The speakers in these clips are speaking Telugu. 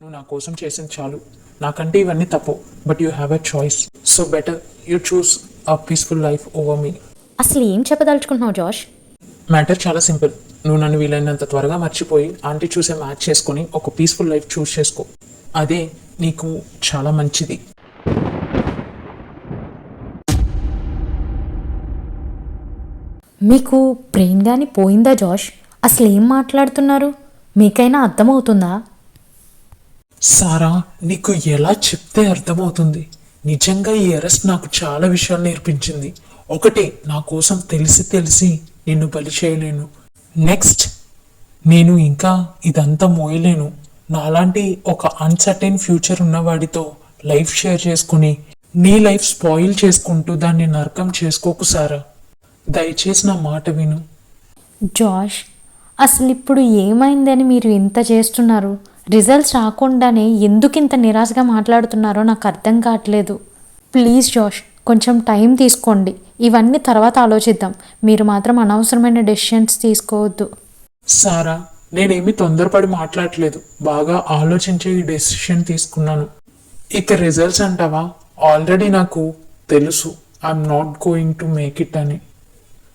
నువ్వు నా కోసం చేసింది చాలు. నాకంటే ఇవన్నీ తప్పు. But you have a choice so better you choose a peaceful life over me అసలు ఏం చెప్పదలుచుకుంటున్నావు జాష్? మ్యాటర్ చాలా సింపుల్ నువ్వు నన్ను వీలైనంత త్వరగా మర్చిపోయి ఆంటీ చూసే మ్యాచ్ చేసుకొని ఒక పీస్ఫుల్ లైఫ్ చూస్ చేసుకో. అదే నీకు చాలా మంచిది. మీకు బ్రెయిన్ కానీ పోయిందా జాష్? అసలు ఏం మాట్లాడుతున్నారు? మీకైనా అర్థమవుతుందా? సారా నీకు ఎలా చెప్తే అర్థమవుతుంది? నిజంగా ఈ అరెస్ట్ నాకు చాలా విషయాలు నేర్పించింది. ఒకటి నా కోసం తెలిసి తెలిసి నిన్ను బలి చేయలేను. నెక్స్ట్ నేను ఇంకా ఇదంతా మోయలేను. నాలాంటి ఒక అన్సర్టైన్ ఫ్యూచర్ ఉన్నవాడితో లైఫ్ షేర్ చేసుకుని నీ లైఫ్ స్పాయిల్ చేసుకుంటూ దాన్ని నరకం చేసుకోకు సారా. దయచేసి నా మాట విను. జాష్ అసలు ఇప్పుడు ఏమైందని మీరు ఇంత చేస్తున్నారు? రిజల్ట్స్ రాకుండానే ఎందుకు ఇంత నిరాశగా మాట్లాడుతున్నారో నాకు అర్థం కావట్లేదు. ప్లీజ్ జాష్ కొంచెం టైం తీసుకోండి. ఇవన్నీ తర్వాత ఆలోచిద్దాం. మీరు మాత్రం అనవసరమైన డెసిషన్స్ తీసుకోవద్దు. సారా నేనేమి తొందరపడి మాట్లాడలేదు బాగా ఆలోచించి ఈ డెసిషన్ తీసుకున్నాను. ఇక రిజల్ట్స్ అంటావా? ఆల్రెడీ నాకు తెలుసు. I'm not going to make it అని.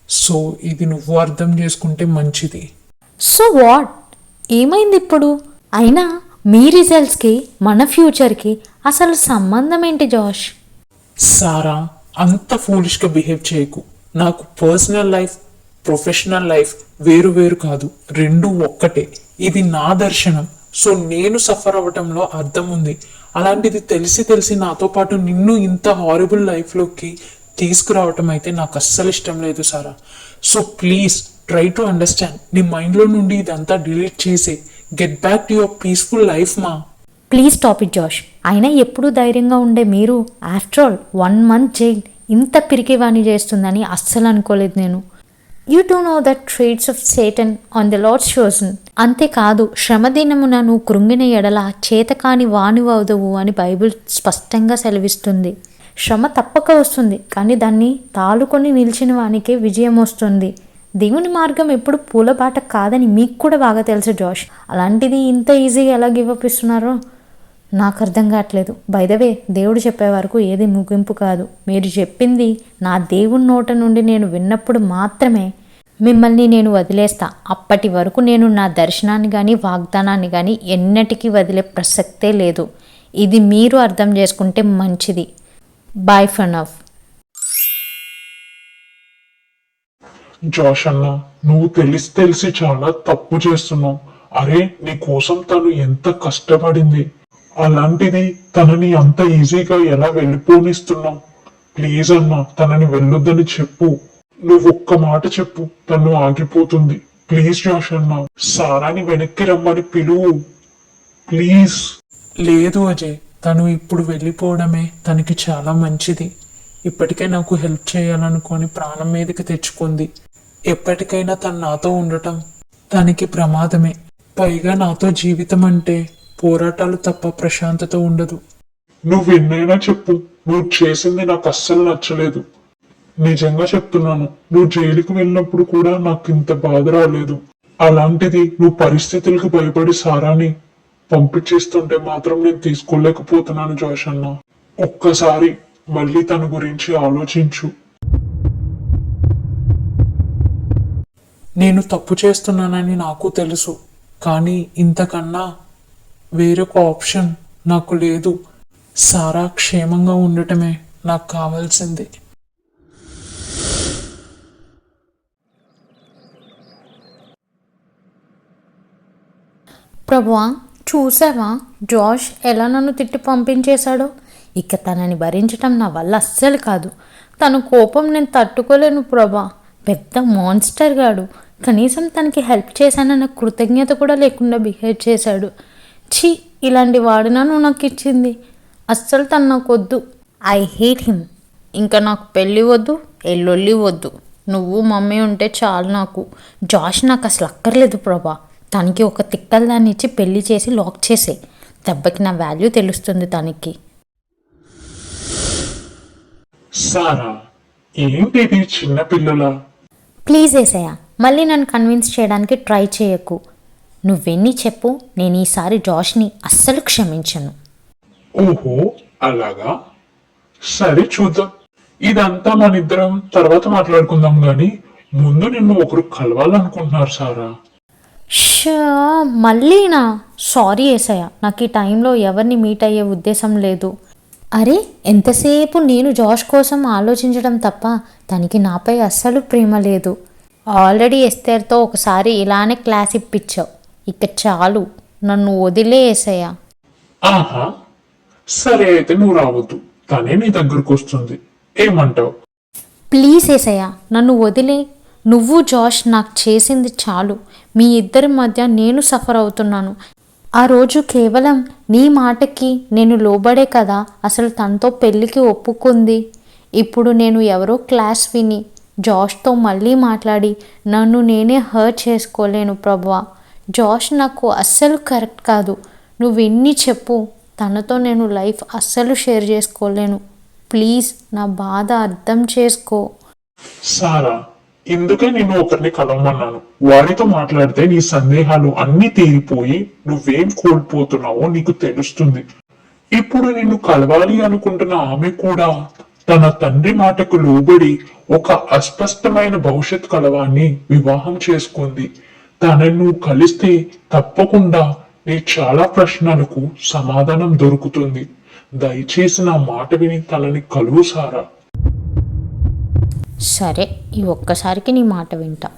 సో ఇది నువ్వు అర్థం చేసుకుంటే మంచిది. So what? ఏమైంది ఇప్పుడు? అయినా మీ రిజల్ట్స్కి మన ఫ్యూచర్కి అసలు సంబంధం ఏంటి జాష్? సారా అంత ఫూలిష్గా బిహేవ్ చేయకు. నాకు పర్సనల్ లైఫ్ ప్రొఫెషనల్ లైఫ్ వేరు వేరు కాదు రెండు ఒక్కటే. ఇది నా దర్శనం. సో నేను సఫర్ అవ్వటంలో అర్థం ఉంది. అలాంటిది తెలిసి తెలిసి నాతో పాటు నిన్ను ఇంత హారబుల్ లైఫ్లోకి తీసుకురావటం అయితే నాకు అస్సలు ఇష్టం లేదు Sara. So please try to understand నీ మైండ్లో నుండి ఇదంతా డిలీట్ చేసే get back to your peaceful life మా ప్లీజ్ స్టాప్ ఇట్ జాష్ అయినా ఎప్పుడూ ధైర్యంగా ఉండే మీరు after all one month jail ఇంత పిరికివాణి చేస్తుందని అస్సలు అనుకోలేదు నేను. You do know that trades of Satan on the lords chosen అంతేకాదు శ్రమదినమున నువ్వు కృంగిన ఎడల చేతకాని వానివవుదవు అని బైబిల్ స్పష్టంగా సెలవిస్తుంది. శ్రమ తప్పక వస్తుంది కానీ దాన్ని తాలుకొని నిలిచిన వానికే విజయం వస్తుంది. దేవుని మార్గం ఎప్పుడు పూలబాట కాదని మీకు కూడా బాగా తెలుసు జోష్. అలాంటిది ఇంత ఈజీగా ఎలా గివ్ అప్ ఇస్తున్నారో నాకు అర్థం కావట్లేదు. బైదవే దేవుడు చెప్పే వరకు ఏది ముగింపు కాదు. మీరు చెప్పింది నా దేవుని నోట నుండి నేను విన్నప్పుడు మాత్రమే మిమ్మల్ని నేను వదిలేస్తా. అప్పటి వరకు నేను నా దర్శనాన్ని కానీ వాగ్దానాన్ని కానీ ఎన్నటికీ వదిలే ప్రసక్తే లేదు. ఇది మీరు అర్థం చేసుకుంటే మంచిది. బాయ్ ఫన్ ఆఫ్ జోష్ అన్న నువ్వు తెలిసి తెలిసి చాలా తప్పు చేస్తున్నావు. అరే నీ కోసం తను ఎంత కష్టపడింది. అలాంటిది తనని అంత ఈజీగా ఎలా వెళ్ళిపోనిస్తున్నావు? ప్లీజ్ అన్న తనని వెళ్ళొద్దని చెప్పు. నువ్వు ఒక్క మాట చెప్పు తను ఆగిపోతుంది. ప్లీజ్ జోష్ అన్న సారాని వెనక్కి రమ్మని పిలువు. ప్లీజ్. లేదు అజయ్ తను ఇప్పుడు వెళ్ళిపోవడమే తనకి చాలా మంచిది. ఇప్పటికే నాకు హెల్ప్ చేయాలనుకొని ప్రాణం మీదకి తెచ్చుకుంది. ఎప్పటికైనా తను నాతో ఉండటం తనకి ప్రమాదమే. పైగా నాతో జీవితం అంటే పోరాటాలు తప్ప ప్రశాంతత ఉండదు. నువ్వు ఎన్నైనా చెప్పు నువ్వు చేసింది నాకు అస్సలు నచ్చలేదు. నిజంగా చెప్తున్నాను నువ్వు జైలుకి వెళ్ళినప్పుడు కూడా నాకు ఇంత బాధ రాలేదు. అలాంటిది నువ్వు పరిస్థితులకు భయపడి సారాని పంపించేస్తుంటే మాత్రం నేను తీసుకోలేకపోతున్నాను జోష్ అన్న ఒక్కసారి మళ్ళీ తన గురించి ఆలోచించు. నేను తప్పు చేస్తున్నానని నాకు తెలుసు కానీ ఇంతకన్నా వేరొక ఆప్షన్ నాకు లేదు. సారా క్షేమంగా ఉండటమే నాకు కావాల్సింది. ప్రభువా చూసావా? జాష్ ఎలా నన్ను తిట్టి పంపించేశాడో? ఇక తనని భరించటం నా వల్ల అస్సలు కాదు. తన కోపం నేను తట్టుకోలేను ప్రభా. పెద్ద మాన్స్టర్ గాడు. కనీసం తనకి హెల్ప్ చేశానన్న కృతజ్ఞత కూడా లేకుండా బిహేవ్ చేశాడు. ఛీ ఇలాంటి వాడినా నువ్వు నాకు ఇచ్చింది అస్సలు తను నాకు వద్దు ఐ హేట్ హిమ్. ఇంకా నాకు పెళ్ళి వద్దు ఎల్లొల్లి వద్దు. నువ్వు మమ్మీ ఉంటే చాలు నాకు. జాష్ నాకు అసలు అక్కర్లేదు ప్రభా. తనకి ఒక తిక్కల దాన్ని ఇచ్చి పెళ్ళి చేసి లాక్ చేసే దెబ్బకి నా వాల్యూ తెలుస్తుంది తనకి. సారా ఏంటిది చిన్నపిల్లల ప్లీజ్ ఏసయ్య. మళ్ళీ నన్ను కన్విన్స్ చేయడానికి ట్రై చేయకు. నువ్వెన్ని చెప్పు నేను ఈసారి జాష్ని అస్సలు క్షమించను. ఓహో అలాగా? సరే చూద్దాం. ఇదంతా మన ఇద్దరం తర్వాత మాట్లాడుకుందాం గాని ముందు నిన్ను ఒకరు కలవాలనుకుంటున్నారు సారా? షా మళ్ళీనా? సారీ ఏసయ్య నాకు ఈ టైంలో ఎవరిని మీట్ అయ్యే ఉద్దేశం లేదు. అరే ఎంతసేపు నేను జాష్ కోసం ఆలోచించడం తప్ప తనకి నాపై అస్సలు ప్రేమ లేదు. ఆల్రెడీ ఎస్తేర్తో ఒకసారి ఇలానే క్లాస్ ఇప్పించావు ఇక చాలు. నన్ను వదిలే ఏసయ్య. ఆహా. సరే అయితే నువ్వు రావద్దు. తనే నీ దగ్గరకు వస్తుంది. ఏమంటావు? ప్లీజ్ ఏసయ్య నన్ను వదిలే. నువ్వు జాష్ నాకు చేసింది చాలు. మీ ఇద్దరి మధ్య నేను సఫర్ అవుతున్నాను. ఆ రోజు కేవలం నీ మాటకి నేను లోబడే కదా. అసలు తనతో పెళ్ళికి ఒప్పుకుంది. ఇప్పుడు నేను ఎవరో క్లాస్ విని జాష్తో మళ్ళీ మాట్లాడి నన్ను నేనే హర్ట్ చేసుకోలేను ప్రభా జాష్ నాకు అస్సలు కరెక్ట్ కాదు. నువ్వెన్ని చెప్పు తనతో నేను లైఫ్ అస్సలు షేర్ చేసుకోలేను. ప్లీజ్ నా బాధ అర్థం చేసుకో. సారా ఇందుకే నేను ఒకరిని కలవమన్నాను? వారితో మాట్లాడితే నీ సందేహాలు అన్ని తీరిపోయి నువ్వేం కోల్పోతున్నావో నీకు తెలుస్తుంది. ఇప్పుడు నిన్ను కలవాలి అనుకుంటున్న ఆమె కూడా తన తండ్రి మాటకు లోబడి ఒక అస్పష్టమైన భవిష్యత్ కలవాన్ని వివాహం చేసుకుంది. తనను కలిస్తే తప్పకుండా నీ చాలా ప్రశ్నలకు సమాధానం దొరుకుతుంది. దయచేసి నా మాట విని తనని కలువు సారా. సరే ఈ ఒక్కసారికి నీ మాట వింటా.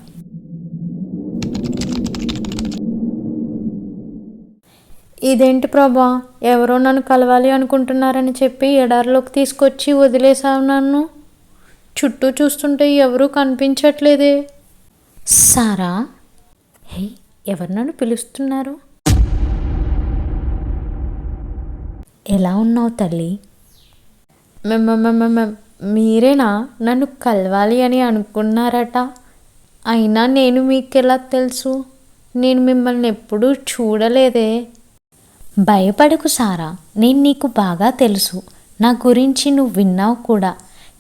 ఇదేంటి ప్రభా? ఎవరో నన్ను కలవాలి అనుకుంటున్నారని చెప్పి ఎడారిలోకి తీసుకొచ్చి వదిలేశావు నన్ను. చుట్టూ చూస్తుంటే ఎవరూ కనిపించట్లేదే. సారా? హే ఎవరు నన్ను పిలుస్తున్నారు? ఎలా ఉన్నావు తల్లి? మె- మె- మీరేనా? నన్ను కలవాలి అని అనుకున్నారట. అయినా నేను మీకు ఎలా తెలుసు? నేను మిమ్మల్ని ఎప్పుడూ చూడలేదే. భయపడకు సారా. నేను నీకు బాగా తెలుసు. నా గురించి నువ్వు విన్నావు కూడా.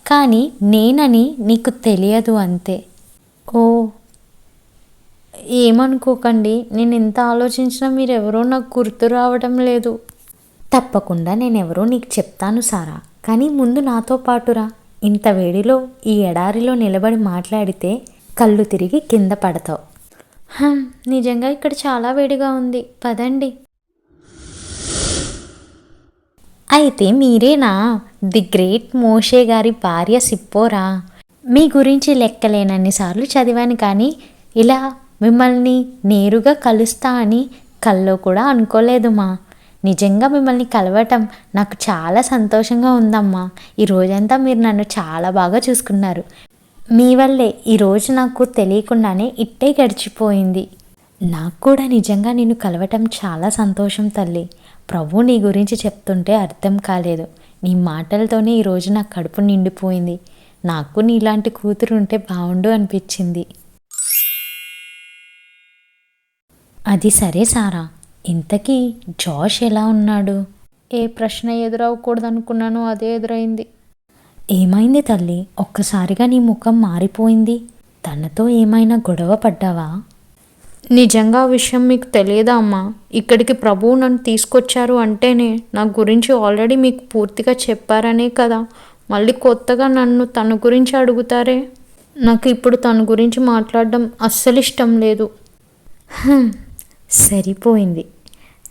కానీ నేనని నీకు తెలియదు అంతే. ఓ ఏమనుకోకండి. నేను ఎంత ఆలోచించినా మీరెవరో నాకు గుర్తు రావడం లేదు. తప్పకుండా నేనెవరో నీకు చెప్తాను సారా. కానీ ముందు నాతో పాటురా ఇంత వేడిలో ఈ ఎడారిలో నిలబడి మాట్లాడితే కళ్ళు తిరిగి కింద పడతావు. నిజంగా ఇక్కడ చాలా వేడిగా ఉంది. పదండి. అయితే మీరేనా? ది గ్రేట్ మోషే గారి భార్య సిప్పోరా? మీ గురించి లెక్కలేనన్ని సార్లు చదివాను కానీ ఇలా మిమ్మల్ని నేరుగా కలుస్తా అని కల్లో కూడా అనుకోలేదు మా. నిజంగా మిమ్మల్ని కలవటం నాకు చాలా సంతోషంగా ఉందమ్మా. ఈ రోజంతా మీరు నన్ను చాలా బాగా చూసుకున్నారు. మీ వల్లే ఈరోజు నాకు తెలియకుండానే ఇట్టే గడిచిపోయింది. నాకు కూడా నిజంగా నిన్ను కలవటం చాలా సంతోషం తల్లి. ప్రభు నీ గురించి చెప్తుంటే అర్థం కాలేదు. నీ మాటలతోనే ఈరోజు నా కడుపు నిండిపోయింది. నాకు నీలాంటి కూతురు ఉంటే బాగుండు అనిపించింది. అది సరే సారా. ఇంతకీ జాష్ ఎలా ఉన్నాడు? ఏ ప్రశ్న ఎదురవ్వకూడదు అనుకున్నాను అదే ఎదురైంది. ఏమైంది తల్లి? ఒక్కసారిగా నీ ముఖం మారిపోయింది. తనతో ఏమైనా గొడవ పడ్డావా? నిజంగా ఆ విషయం మీకు తెలియదా అమ్మా? ఇక్కడికి ప్రభువు నన్ను తీసుకొచ్చారు అంటేనే నా గురించి ఆల్రెడీ మీకు పూర్తిగా చెప్పారనే కదా. మళ్ళీ కొత్తగా నన్ను తన గురించి అడుగుతారే? నాకు ఇప్పుడు తన గురించి మాట్లాడడం అస్సలు ఇష్టం లేదు. సరిపోయింది.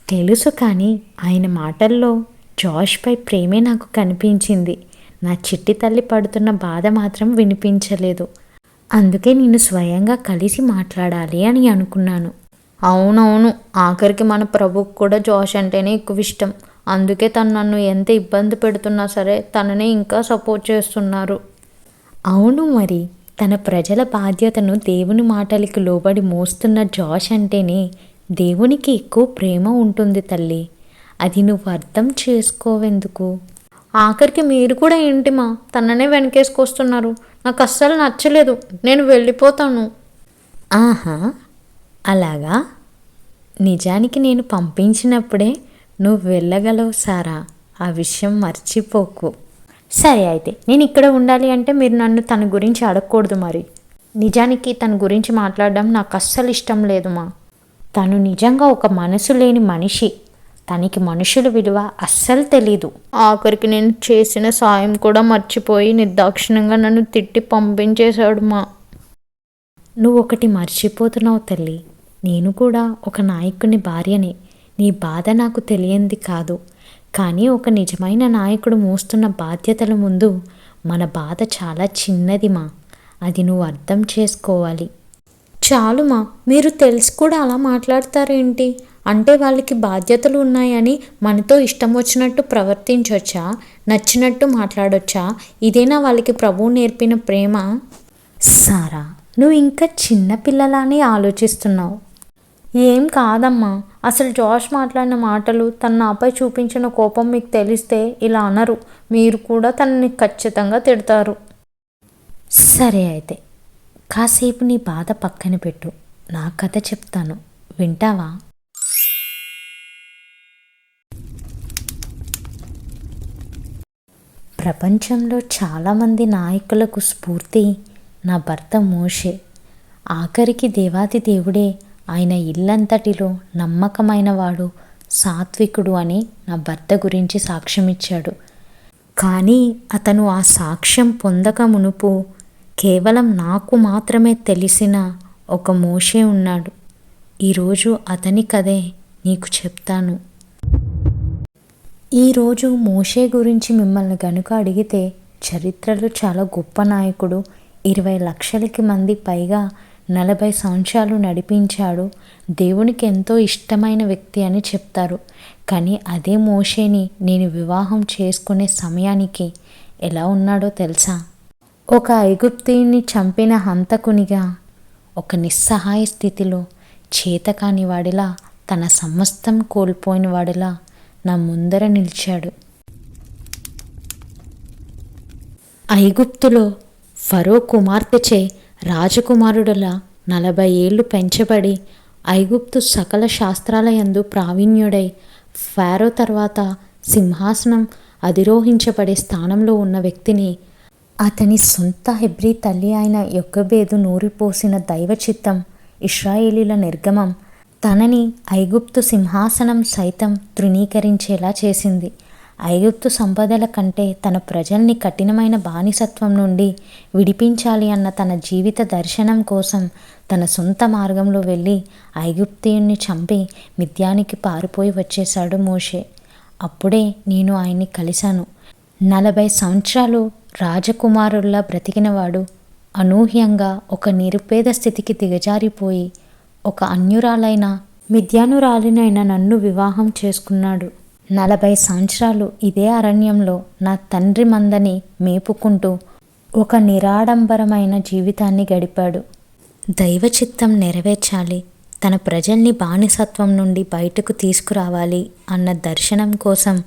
తెలుసు కానీ ఆయన మాటల్లో జాష్పై ప్రేమే నాకు కనిపించింది. నా చిట్టి తల్లి పడుతున్న బాధ మాత్రం వినిపించలేదు. అందుకే నేను స్వయంగా కలిసి మాట్లాడాలి అని అనుకున్నాను. అవునవును ఆఖరికి మన ప్రభుకు కూడా జాష్ అంటేనే ఎక్కువ ఇష్టం. అందుకే తను నన్ను ఎంత ఇబ్బంది పెడుతున్నా సరే తననే ఇంకా సపోర్ట్ చేస్తున్నారు. అవును మరి తన ప్రజల బాధ్యతను దేవుని మాటలకి లోబడి మోస్తున్న జాష్ అంటేనే దేవునికి ఎక్కువ ప్రేమ ఉంటుంది తల్లి. అది నువ్వు అర్థం చేసుకోవెందుకు? ఆఖరికి మీరు కూడా ఏంటి మా? తననే వెనకేసుకొస్తున్నారు. నాకు అస్సలు నచ్చలేదు. నేను వెళ్ళిపోతాను. ఆహా. అలాగా? నిజానికి నేను పంపించినప్పుడే నువ్వు వెళ్ళగలవు సారా? ఆ విషయం మర్చిపోకు. సరే అయితే నేను ఇక్కడ ఉండాలి అంటే మీరు నన్ను తన గురించి అడగకూడదు మరి. నిజానికి తన గురించి మాట్లాడడం నాకు అస్సలు ఇష్టం లేదు మా. తను నిజంగా ఒక మనసు లేని మనిషి. తనకి మనుషుల విలువ అస్సలు తెలీదు. ఆఖరికి నేను చేసిన సాయం కూడా మర్చిపోయి నిర్దాక్షిణ్యంగా నన్ను తిట్టి పంపించేశాడు మా. నువ్వు ఒకటి మర్చిపోతున్నావు తల్లి. నేను కూడా ఒక నాయకుని భార్యని. నీ బాధ నాకు తెలియంది కాదు. కానీ ఒక నిజమైన నాయకుడు మోస్తున్న బాధ్యతల ముందు మన బాధ చాలా చిన్నది మా. అది నువ్వు అర్థం చేసుకోవాలి. చాలుమా మీరు తెలిసి కూడా అలా మాట్లాడతారేంటి? అంటే వాళ్ళకి బాధ్యతలు ఉన్నాయని మనతో ఇష్టం వచ్చినట్టు ప్రవర్తించవచ్చా నచ్చినట్టు మాట్లాడొచ్చా? ఇదేనా వాళ్ళకి ప్రభువు నేర్పిన ప్రేమ? సారా నువ్వు ఇంకా చిన్నపిల్లలానే ఆలోచిస్తున్నావు. ఏం కాదమ్మా అసలు జాష్ మాట్లాడిన మాటలు తన నాపై చూపించిన కోపం మీకు తెలిస్తే ఇలా అనరు. మీరు కూడా తనని ఖచ్చితంగా తిడతారు. సరే అయితే కాసేపు నీ బాధ పక్కన పెట్టు. నా కథ చెప్తాను. వింటావా? ప్రపంచంలో చాలామంది నాయకులకు స్ఫూర్తి నా భర్త మోషే. ఆఖరికి దేవాది దేవుడే ఆయన ఇల్లంతటిలో నమ్మకమైన వాడు సాత్వికుడు అని నా భర్త గురించి సాక్ష్యమిచ్చాడు. కానీ అతను ఆ సాక్ష్యం పొందక మునుపు కేవలం నాకు మాత్రమే తెలిసిన ఒక మోషే ఉన్నాడు. ఈరోజు అతని కథే నీకు చెప్తాను. ఈరోజు మోషే గురించి మిమ్మల్ని గనుక అడిగితే చరిత్రలో చాలా గొప్ప నాయకుడు ఇరవై లక్షలకి మంది పైగా నలభై సంవత్సరాలు నడిపించాడు. దేవునికి ఎంతో ఇష్టమైన వ్యక్తి అని చెప్తారు. కానీ అదే మోషేని నేను వివాహం చేసుకునే సమయానికి ఎలా ఉన్నాడో తెలుసా? ఒక ఐగుప్తిని చంపిన హంతకునిగా ఒక నిస్సహాయ స్థితిలో చేతకాని వాడిలా తన సమస్తం కోల్పోయిన వాడిలా నా ముందర నిలిచాడు. ఐగుప్తులో ఫరో కుమార్తెచే రాజకుమారుడులా నలభై ఏళ్ళు పెంచబడి ఐగుప్తు సకల శాస్త్రాల యందు ప్రావీణ్యుడై ఫారో తర్వాత సింహాసనం అధిరోహించబడే స్థానంలో ఉన్న వ్యక్తిని అతని సొంత హెబ్రీ తల్లి అయిన యొక్కబేదు నూరిపోసిన దైవ చిత్తం ఇస్రాయేలీల నిర్గమం. తనని ఐగుప్తు సింహాసనం సైతం తృణీకరించేలా చేసింది. ఐగుప్తు సంపదల కంటే తన ప్రజల్ని కఠినమైన బానిసత్వం నుండి విడిపించాలి అన్న తన జీవిత దర్శనం కోసం తన సొంత మార్గంలో వెళ్ళి ఐగుప్తియుణ్ణి చంపి మిథ్యానికి పారిపోయి వచ్చేశాడు మోషే. అప్పుడే నేను ఆయన్ని కలిశాను. నలభై సంవత్సరాలు రాజకుమారుల్లా బ్రతికినవాడు అనూహ్యంగా ఒక నిరుపేద స్థితికి దిగజారిపోయి ఒక అన్యురాలైన మిథ్యానురాలినైన నన్ను వివాహం చేసుకున్నాడు. నలభై సంవత్సరాలు ఇదే అరణ్యంలో నా తండ్రి మందని మేపుకుంటూ ఒక నిరాడంబరమైన జీవితాన్ని గడిపాడు. దైవ చిత్తం నెరవేర్చాలి తన ప్రజల్ని బానిసత్వం నుండి బయటకు తీసుకురావాలి అన్న దర్శనం కోసం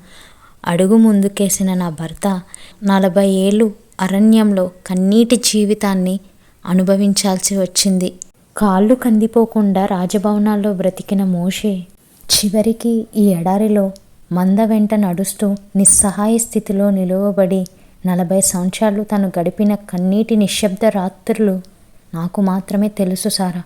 అడుగు ముందుకేసిన నా భర్త నలభై ఏళ్ళు అరణ్యంలో కన్నీటి జీవితాన్ని అనుభవించాల్సి వచ్చింది. కాళ్ళు కందిపోకుండా రాజభవనాల్లో బ్రతికిన మోషే చివరికి ఈ ఎడారిలో మంద వెంట నడుస్తూ నిస్సహాయ స్థితిలో నిలువబడి నలభై సంవత్సరాలు తను గడిపిన కన్నీటి నిశ్శబ్ద రాత్రులు నాకు మాత్రమే తెలుసు సారా.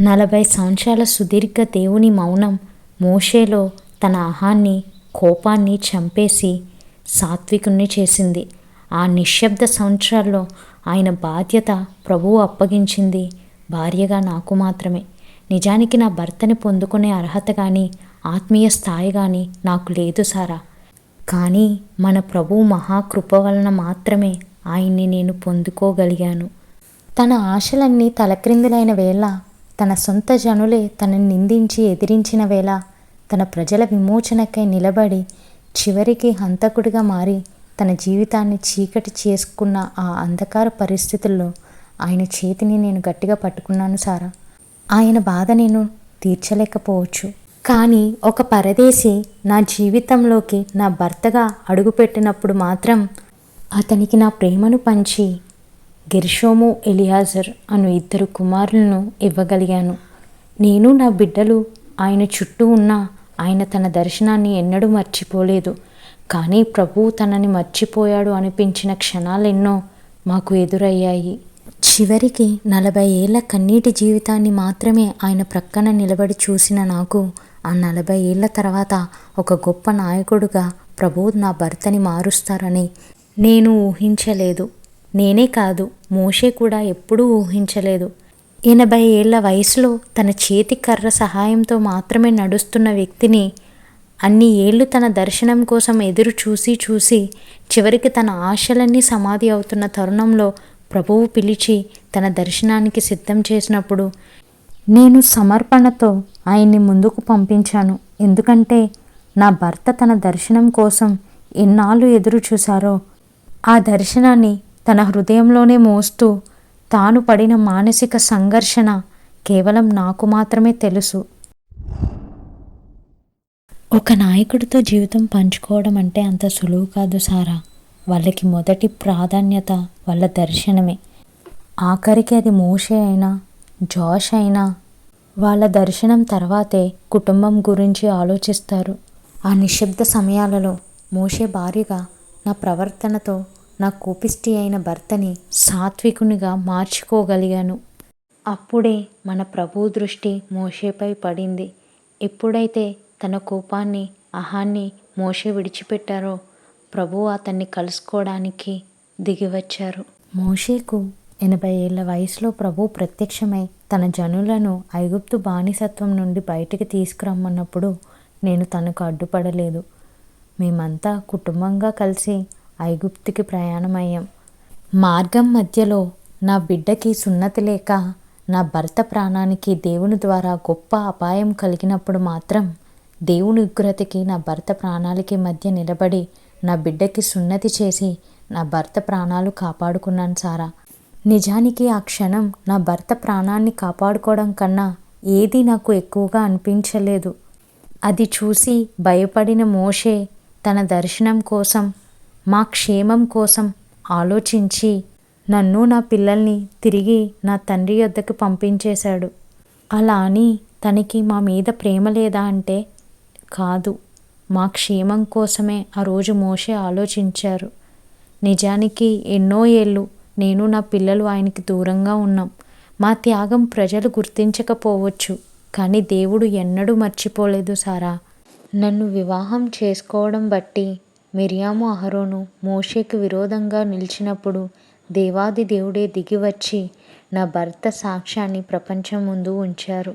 నలభై సంవత్సరాల సుదీర్ఘ దేవుని మౌనం మోషేలో తన అహాన్ని కోపాన్ని చంపేసి సాత్వికుణ్ణి చేసింది. ఆ నిశ్శబ్ద సంవత్సరాల్లో ఆయన బాధ్యత ప్రభువు అప్పగించింది భార్యగా నాకు మాత్రమే. నిజానికి నా భర్తని పొందుకునే అర్హత కానీ ఆత్మీయ స్థాయి కానీ నాకు లేదు సారా. కానీ మన ప్రభువు మహాకృప వలన మాత్రమే ఆయన్ని నేను పొందుకోగలిగాను. తన ఆశలన్నీ తలక్రిందులైన వేళ తన సొంత జనులే తనని నిందించి ఎదిరించిన వేళ తన ప్రజల విమోచనకై నిలబడి చివరికి హంతకుడిగా మారి తన జీవితాన్ని చీకటి చేసుకున్న ఆ అంధకార పరిస్థితుల్లో ఆయన చేతిని నేను గట్టిగా పట్టుకున్నాను సారా. ఆయన బాధ నేను తీర్చలేకపోవచ్చు. కానీ ఒక పరదేశి నా జీవితంలోకి నా భర్తగా అడుగుపెట్టినప్పుడు మాత్రం అతనికి నా ప్రేమను పంచి గెర్షోము ఎలియాజర్ అను ఇద్దరు కుమారులను ఇవ్వగలిగాను. నేను నా బిడ్డలు ఆయన చుట్టూ ఉన్న ఆయన తన దర్శనాన్ని ఎన్నడూ మర్చిపోలేదు. కానీ ప్రభువు తనని మర్చిపోయాడు అనిపించిన క్షణాలెన్నో మాకు ఎదురయ్యాయి. చివరికి నలభై ఏళ్ళ కన్నీటి జీవితాన్ని మాత్రమే ఆయన ప్రక్కన నిలబడి చూసిన నాకు ఆ నలభై ఏళ్ళ తర్వాత ఒక గొప్ప నాయకుడుగా ప్రభు నా భర్తని మారుస్తారని నేను ఊహించలేదు. నేనే కాదు మోషే కూడా ఎప్పుడూ ఊహించలేదు. ఎనభై ఏళ్ళ వయసులో తన చేతి కర్ర సహాయంతో మాత్రమే నడుస్తున్న వ్యక్తిని అన్ని ఏళ్ళు తన దర్శనం కోసం ఎదురు చూసి చూసి చివరికి తన ఆశలన్నీ సమాధి అవుతున్న తరుణంలో ప్రభువు పిలిచి తన దర్శనానికి సిద్ధం చేసినప్పుడు నేను సమర్పణతో ఆయన్ని ముందుకు పంపించాను. ఎందుకంటే నా భర్త తన దర్శనం కోసం ఎన్నాళ్ళు ఎదురు చూశారో ఆ దర్శనాన్ని తన హృదయంలోనే మోస్తూ తాను పడిన మానసిక సంఘర్షణ కేవలం నాకు మాత్రమే తెలుసు. ఒక నాయకుడితో జీవితం పంచుకోవడం అంటే అంత సులువు కాదు సారా. వాళ్ళకి మొదటి ప్రాధాన్యత వాళ్ళ దర్శనమే. ఆఖరికి అది మోషే అయినా జాష్ అయినా వాళ్ళ దర్శనం తర్వాతే కుటుంబం గురించి ఆలోచిస్తారు. ఆ నిశ్శబ్ద సమయాలలో మోషే భార్యగా నా ప్రవర్తనతో నా కోపిష్టి అయిన భర్తని సాత్వికునిగా మార్చుకోగలిగాను. అప్పుడే మన ప్రభు దృష్టి మోషేపై పడింది. ఎప్పుడైతే తన కోపాన్ని అహాన్ని మోషే విడిచిపెట్టారో ప్రభు అతన్ని కలుసుకోవడానికి దిగివచ్చారు. మోషేకు ఎనభై ఏళ్ళ వయసులో ప్రభు ప్రత్యక్షమై తన జనులను ఐగుప్తు బానిసత్వం నుండి బయటికి తీసుకురమ్మన్నప్పుడు నేను తనకు అడ్డుపడలేదు. మేమంతా కుటుంబంగా కలిసి ఐగుప్తికి ప్రయాణమయ్యాం. మార్గం మధ్యలో నా బిడ్డకి సున్నతి లేక నా భర్త ప్రాణానికి దేవుని ద్వారా గొప్ప అపాయం కలిగినప్పుడు మాత్రం దేవుని ఉగ్రతకి నా భర్త ప్రాణాలకి మధ్య నిలబడి నా బిడ్డకి సున్నతి చేసి నా భర్త ప్రాణాలు కాపాడుకున్నాను సారా. నిజానికి ఆ క్షణం నా భర్త ప్రాణాన్ని కాపాడుకోవడం కన్నా ఏది నాకు ఎక్కువగా అనిపించలేదు. అది చూసి భయపడిన మోషే తన దర్శనం కోసం మా క్షేమం కోసం ఆలోచించి నన్ను నా పిల్లల్ని తిరిగి నా తండ్రి వద్దకు పంపించేశాడు. అలా అని తనకి మా మీద ప్రేమ లేదా అంటే కాదు. మా క్షేమం కోసమే ఆ రోజు మోషే ఆలోచించారు. నిజానికి ఎన్నో ఏళ్ళు నేను నా పిల్లలు ఆయనకి దూరంగా ఉన్నాం. మా త్యాగం ప్రజలు గుర్తించకపోవచ్చు. కానీ దేవుడు ఎన్నడూ మర్చిపోలేదు సారా. నన్ను వివాహం చేసుకోవడం బట్టి మిరియాము అహరోను మోషేకు విరోధంగా నిలిచినప్పుడు దేవాది దేవుడే దిగివచ్చి నా భర్త సాక్ష్యాన్ని ప్రపంచం ముందు ఉంచారు.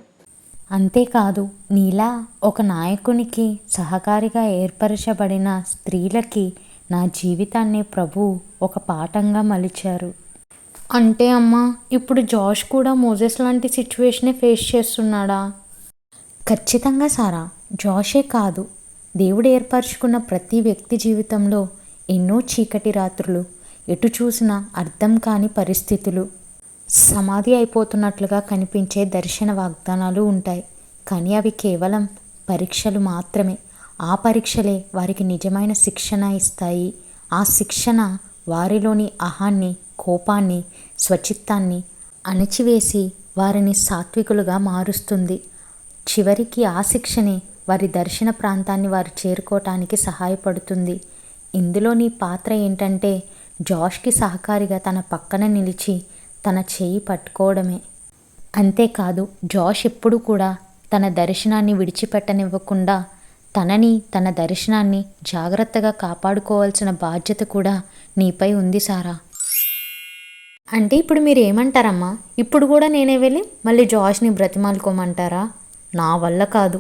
అంతేకాదు నీలా ఒక నాయకునికి సహకారిగా ఏర్పరచబడిన స్త్రీలకి నా జీవితాన్ని ప్రభు ఒక పాఠంగా మలిచారు. అంటే అమ్మా ఇప్పుడు జాష్ కూడా మోజెస్ లాంటి సిచ్యువేషనే ఫేస్ చేస్తున్నాడా? ఖచ్చితంగా సారా జాషే కాదు. దేవుడు ఏర్పరచుకున్న ప్రతి వ్యక్తి జీవితంలో ఎన్నో చీకటి రాత్రులు ఎటు చూసినా అర్థం కాని పరిస్థితులు సమాధి అయిపోతున్నట్లుగా కనిపించే దర్శన వాగ్దానాలు ఉంటాయి. కానీ అవి కేవలం పరీక్షలు మాత్రమే. ఆ పరీక్షలే వారికి నిజమైన శిక్షణ ఇస్తాయి. ఆ శిక్షణ వారిలోని అహాన్ని కోపాన్ని స్వచిత్తాన్ని అణచివేసి వారిని సాత్వికులుగా మారుస్తుంది. చివరికి ఆ శిక్షనే వారి దర్శన ప్రాంతాన్ని వారు చేరుకోవటానికి సహాయపడుతుంది. ఇందులో నీ పాత్ర ఏంటంటే జాష్కి సహకారిగా తన పక్కన నిలిచి తన చేయి పట్టుకోవడమే. అంతేకాదు జాష్ ఎప్పుడు కూడా తన దర్శనాన్ని విడిచిపెట్టనివ్వకుండా తనని తన దర్శనాన్ని జాగ్రత్తగా కాపాడుకోవాల్సిన బాధ్యత కూడా నీపై ఉంది సారా. అంటే ఇప్పుడు మీరు ఏమంటారమ్మా ఇప్పుడు కూడా నేనే వెళ్ళి మళ్ళీ జాష్ని బ్రతిమాలుకోమంటారా? నా వల్ల కాదు.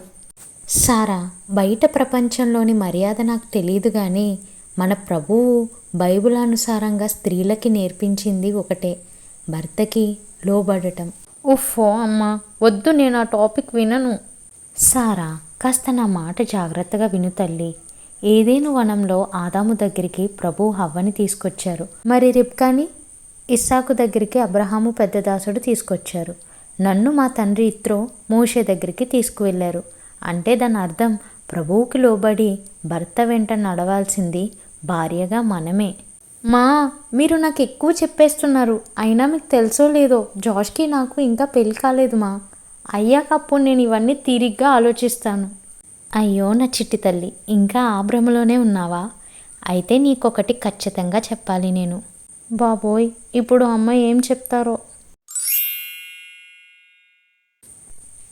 సారా బయట ప్రపంచంలోని మర్యాద నాకు తెలియదు కానీ మన ప్రభువు బైబిల్ అనుసారంగా స్త్రీలకి నేర్పించింది ఒకటే భర్తకి లోబడటం. ఉఫ్ఫో అమ్మా వద్దు నేను ఆ టాపిక్ వినను. సారా కాస్త నా మాట జాగ్రత్తగా విను తల్లి. ఏదేను వనంలో ఆదాము దగ్గరికి ప్రభు హవ్వని తీసుకొచ్చారు. మరి రిబ్కాని ఇస్సాకు దగ్గరికి అబ్రహాము పెద్దదాసుడు తీసుకొచ్చారు. నన్ను మా తండ్రి ఇత్రో మోషే దగ్గరికి తీసుకువెళ్ళారు. అంటే దాని అర్థం ప్రభువుకి లోబడి భర్త వెంట నడవాల్సింది భార్యగా మనమే. మా మీరు నాకు ఎక్కువ చెప్పేస్తున్నారు. అయినా మీకు తెలుసో లేదో? జాష్కి నాకు ఇంకా పెళ్ళి కాలేదు మా. అయ్యాక అప్పుడు నేను ఇవన్నీ తీరిగ్గా ఆలోచిస్తాను. అయ్యో నా చిట్టి తల్లి ఇంకా ఆ భ్రమలోనే ఉన్నావా? అయితే నీకొకటి ఖచ్చితంగా చెప్పాలి నేను. బాబోయ్ ఇప్పుడు అమ్మ ఏం చెప్తారో?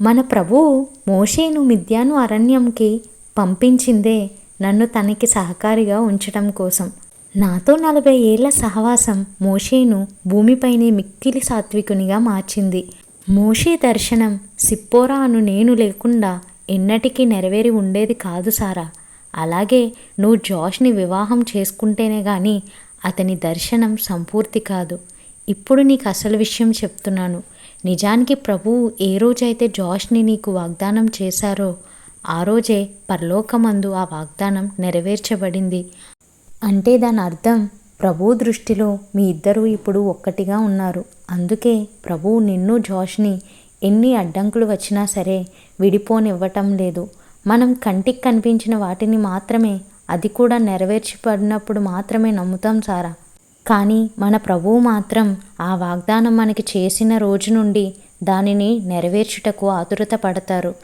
మన ప్రభువు మోషేను మిద్యాను అరణ్యంకి పంపించిందే నన్ను తనకి సహకారిగా ఉంచటం కోసం. నాతో నలభై ఏళ్ళ సహవాసం మోషేను భూమిపైనే మిక్కిలి సాత్వికునిగా మార్చింది. మోషే దర్శనం సిప్పోరా అను నేను లేకుండా ఎన్నటికీ నెరవేరి ఉండేది కాదు సారా. అలాగే నువ్వు జాష్ని వివాహం చేసుకుంటేనే కానీ అతని దర్శనం సంపూర్తి కాదు. ఇప్పుడు నీకు అసలు విషయం చెప్తున్నాను. నిజానికి ప్రభువు ఏ రోజైతే జాష్ని నీకు వాగ్దానం చేశారో ఆ రోజే పరలోకమందు ఆ వాగ్దానం నెరవేర్చబడింది. అంటే దాని అర్థం ప్రభు దృష్టిలో మీ ఇద్దరూ ఇప్పుడు ఒక్కటిగా ఉన్నారు. అందుకే ప్రభువు నిన్ను జాష్ని ఎన్ని అడ్డంకులు వచ్చినా సరే విడిపోనివ్వటం లేదు. మనం కంటికి కనిపించిన వాటిని మాత్రమే అది కూడా నెరవేర్చబడినప్పుడు మాత్రమే నమ్ముతాం సారా? కానీ మన ప్రభువు మాత్రం ఆ వాగ్దానం మనకి చేసిన రోజు నుండి దానిని నెరవేర్చుటకు ఆతురత పడతారు.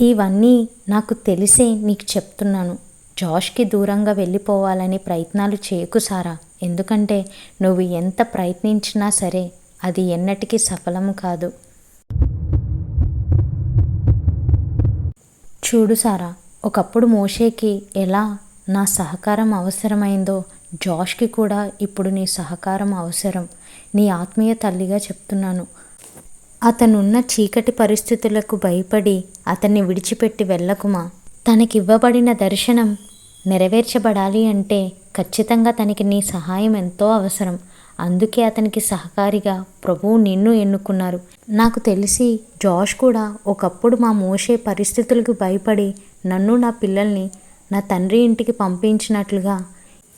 ఇవన్నీ నాకు తెలిసే నీకు చెప్తున్నాను. జాష్కి దూరంగా వెళ్ళిపోవాలని ప్రయత్నాలు చేయకు సారా. ఎందుకంటే నువ్వు ఎంత ప్రయత్నించినా సరే అది ఎన్నటికీ సఫలము కాదు. చూడు సారా ఒకప్పుడు మోషేకి ఎలా నా సహకారం అవసరమైందో జాష్కి కూడా ఇప్పుడు నీ సహకారం అవసరం. నీ ఆత్మీయ తల్లిగా చెప్తున్నాను. అతనున్న చీకటి పరిస్థితులకు భయపడి అతన్ని విడిచిపెట్టి వెళ్ళకుమా? తనకివ్వబడిన దర్శనం నెరవేర్చబడాలి అంటే ఖచ్చితంగా తనకి నీ సహాయం ఎంతో అవసరం. అందుకే అతనికి సహకారిగా ప్రభువు నిన్ను ఎన్నుకున్నారు. నాకు తెలిసి జాష్ కూడా ఒకప్పుడు మా మోసే పరిస్థితులకు భయపడి నన్ను నా పిల్లల్ని నా తండ్రి ఇంటికి పంపించినట్లుగా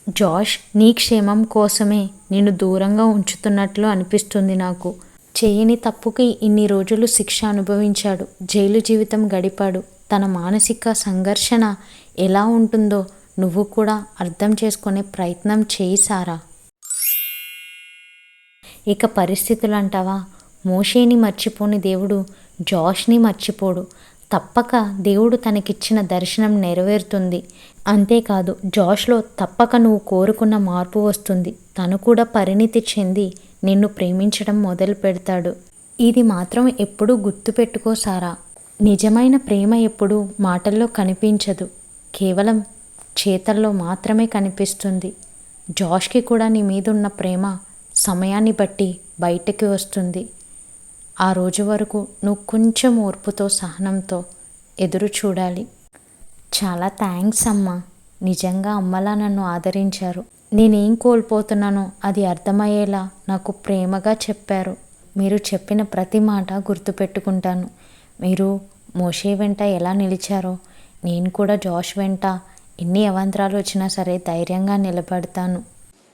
జాష్ నీ క్షేమం కోసమే నిన్ను దూరంగా ఉంచుతున్నట్లు అనిపిస్తుంది నాకు. చేయని తప్పుకి ఇన్ని రోజులు శిక్ష అనుభవించాడు. జైలు జీవితం గడిపాడు. తన మానసిక సంఘర్షణ ఎలా ఉంటుందో నువ్వు కూడా అర్థం చేసుకునే ప్రయత్నం చేయి సారా. ఇక పరిస్థితులు అంటావా మోషేని మర్చిపోని దేవుడు జాష్ని మర్చిపోడు. తప్పక దేవుడు తనకిచ్చిన దర్శనం నెరవేరుతుంది. అంతేకాదు జాష్లో తప్పక నువ్వు కోరుకున్న మార్పు వస్తుంది. తను కూడా పరిణితి చెంది నిన్ను ప్రేమించడం మొదలు పెడతాడు. ఇది మాత్రం ఎప్పుడూ గుర్తుపెట్టుకో సారా. నిజమైన ప్రేమ ఎప్పుడు మాటల్లో కనిపించదు. కేవలం చేతల్లో మాత్రమే కనిపిస్తుంది. జాష్కి కూడా నీ మీదున్న ప్రేమ సమయాన్ని బట్టి బయటకి వస్తుంది. ఆ రోజు వరకు నువ్వు కొంచెం ఓర్పుతో సహనంతో ఎదురు చూడాలి. చాలా థ్యాంక్స్ అమ్మా. నిజంగా అమ్మలా నన్ను ఆదరించారు. నేనేం కోల్పోతున్నానో అది అర్థమయ్యేలా నాకు ప్రేమగా చెప్పారు. మీరు చెప్పిన ప్రతి మాట గుర్తుపెట్టుకుంటాను. మీరు మోషే వెంట ఎలా నిలిచారో నేను కూడా జాష్ వెంట ఎన్ని అవాంతరాలు వచ్చినా సరే ధైర్యంగా నిలబడతాను.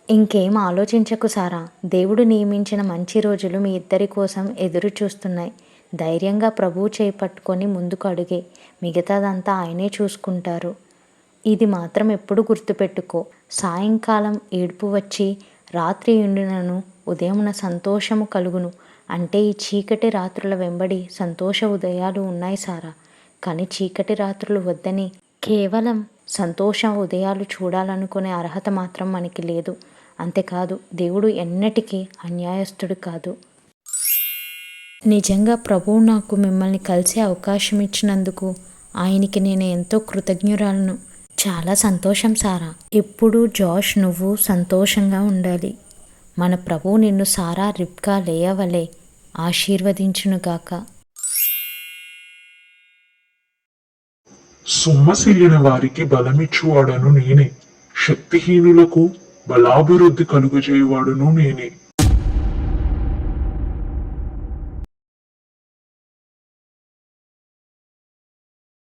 ఇంకేం ఆలోచించకు సారా. దేవుడు నియమించిన మంచి రోజులు మీ ఇద్దరి కోసం ఎదురు చూస్తున్నాయి. ధైర్యంగా ప్రభువు చేపట్టుకొని ముందుకు అడిగే. మిగతాదంతా ఆయనే చూసుకుంటారు. ఇది మాత్రం ఎప్పుడు గుర్తుపెట్టుకో. సాయంకాలం ఏడుపు వచ్చి రాత్రి ఉండినను ఉదయమున సంతోషము కలుగును. అంటే ఈ చీకటి రాత్రుల వెంబడి సంతోష ఉదయాలు ఉన్నాయి సారా. కానీ చీకటి రాత్రులు వద్దని కేవలం సంతోష ఉదయాలు చూడాలనుకునే అర్హత మాత్రం మనకి లేదు. అంతేకాదు దేవుడు ఎన్నటికీ అన్యాయస్తుడు కాదు. నిజంగా ప్రభువు నాకు మిమ్మల్ని కలిసే అవకాశం ఇచ్చినందుకు ఆయనకి నేను ఎంతో కృతజ్ఞురాలను. చాలా సంతోషం సారా. ఎప్పుడూ జాష్ నువ్వు సంతోషంగా ఉండాలి. మన ప్రభువు నిన్ను సారా రిప్గా లేయవలే ఆశీర్వదించునుగాక సొమ్మసిల్లిన వారికి బలమిచ్చువాడను నేనే. శక్తిహీనులకు బలాభివృద్ధి కలుగజేయువాడును నేనే.